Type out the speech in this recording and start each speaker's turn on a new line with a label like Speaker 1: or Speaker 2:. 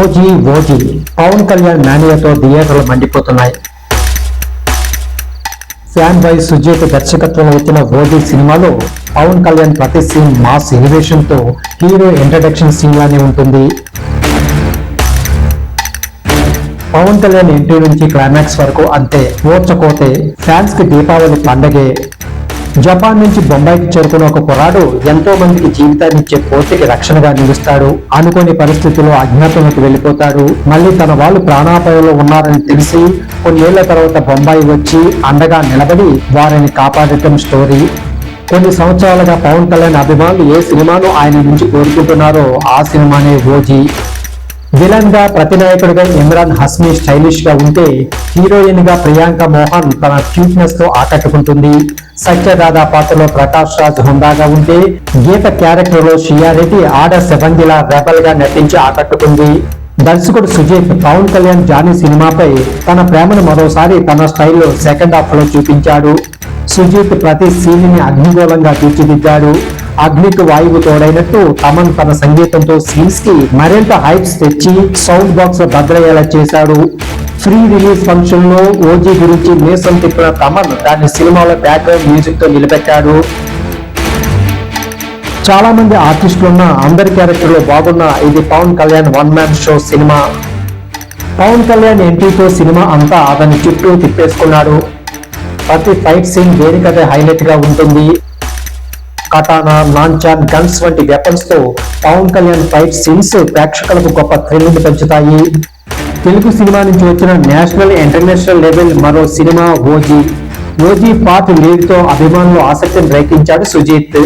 Speaker 1: OG OG. Pawan Kalyan మేనియాతో థియేటర్లు మండిపోతున్నాయి. ఫ్యాన్ బాయ్ సుజీత్ దర్శకత్వంలో వచ్చిన ఓజీ సినిమాలో పవన్ కళ్యాణ్ ప్రతి సీన్ మాస్ ఎలివేషన్తో హీరో ఇంట్రడక్షన్ సీన్ లానే ఉంటుంది. పవన్ కళ్యాణ్ ఎంట్రీ నుంచి క్లైమాక్స్ వరకు అంతే ఓర్చకోతే ఫ్యాన్స్కి దీపావళి పండగే. జపాన్ నుంచి బొంబాయికి చేరుకున్న ఒక కుర్రాడు ఎంతో మందికి జీవితాన్ని ఇచ్చే కోర్టుకి రక్షణగా నిలుస్తాడు. అనుకోని పరిస్థితుల్లో అజ్ఞాతంలోకి వెళ్ళిపోతాడు. మళ్ళీ తన వాళ్ళు ప్రాణాపాయంలో ఉన్నారని తెలిసి కొన్నేళ్ళ తర్వాత బొంబాయి వచ్చి అండగా నిలబడి వారిని కాపాడటం స్టోరీ. కొన్ని సంవత్సరాలుగా పవన్ కళ్యాణ్ అభిమానులు ఏ సినిమాను ఆయన నుంచి కోరుకుంటున్నారో ఆ సినిమానే ఓజీ విలన్గా ప్రతినాయకుడిగా ఇమ్రాన్ హస్మి స్టైలిష్గా ఉంటే హీరోయిన్గా ప్రియాంక మోహన్ తన క్యూట్నెస్తో ఆకట్టుకుంటుంది. సత్యదాదా పాత్రలో ప్రకాష్ రాజ్ హుందాగా ఉంటే గీత క్యారెక్టర్లో షియారెడ్డి ఆడ సెబంగిలా రెబల్గా నటించి ఆకట్టుకుంది. దర్శకుడు సుజీత్ పవన్ కళ్యాణ్ జానీ సినిమాపై తన ప్రేమను మరోసారి తన స్టైల్లో సెకండ్ హాఫ్లో చూపించాడు. సుజీత్ ప్రతి సీన్ని అగ్నిగోళంగా తీర్చిదిద్దాడు. అగ్నికి వాయువు తోడైనట్టు తమన్ తన సంగీతంతో సీన్స్కి మరింత హైప్స్ తెచ్చి సౌండ్ బాక్స్ భద్రయ్యేలా చేశాడు. ఫ్రీ రిలీజ్ ఫంక్షన్లో ఓజీ గురించి మీసం తిప్పిన తమన్ దాన్ని సినిమాలో బ్యాక్గ్రౌండ్ మ్యూజిక్తో నిలబెట్టాడు. చాలా మంది ఆర్టిస్టులు ఉన్న అందరి క్యారెక్టర్లు బాగున్న ఇది Pawan Kalyan one man show cinema. Pawan Kalyan ఎంట్రీతో సినిమా అంతా అతని చుట్టూ తిప్పేసుకున్నాడు. ప్రతి ఫైట్ సీన్ దేనికదే హైలైట్గా ఉంటుంది. కటానా నాన్చాన్ గన్స్ వంటి వెపన్స్తో పవన్ కళ్యాణ్ ఫైట్ సీన్స్ ప్రేక్షకులకు గొప్ప థ్రిల్ని పెంచుతాయి. తెలుగు సినిమా నుంచి వచ్చిన నేషనల్ ఇంటర్నేషనల్ లెవెల్ మరో సినిమా ఓజీ. ఓజీ పార్ట్ లీడ్తో అభిమానులు ఆసక్తిని రేకించాడు సుజీత్.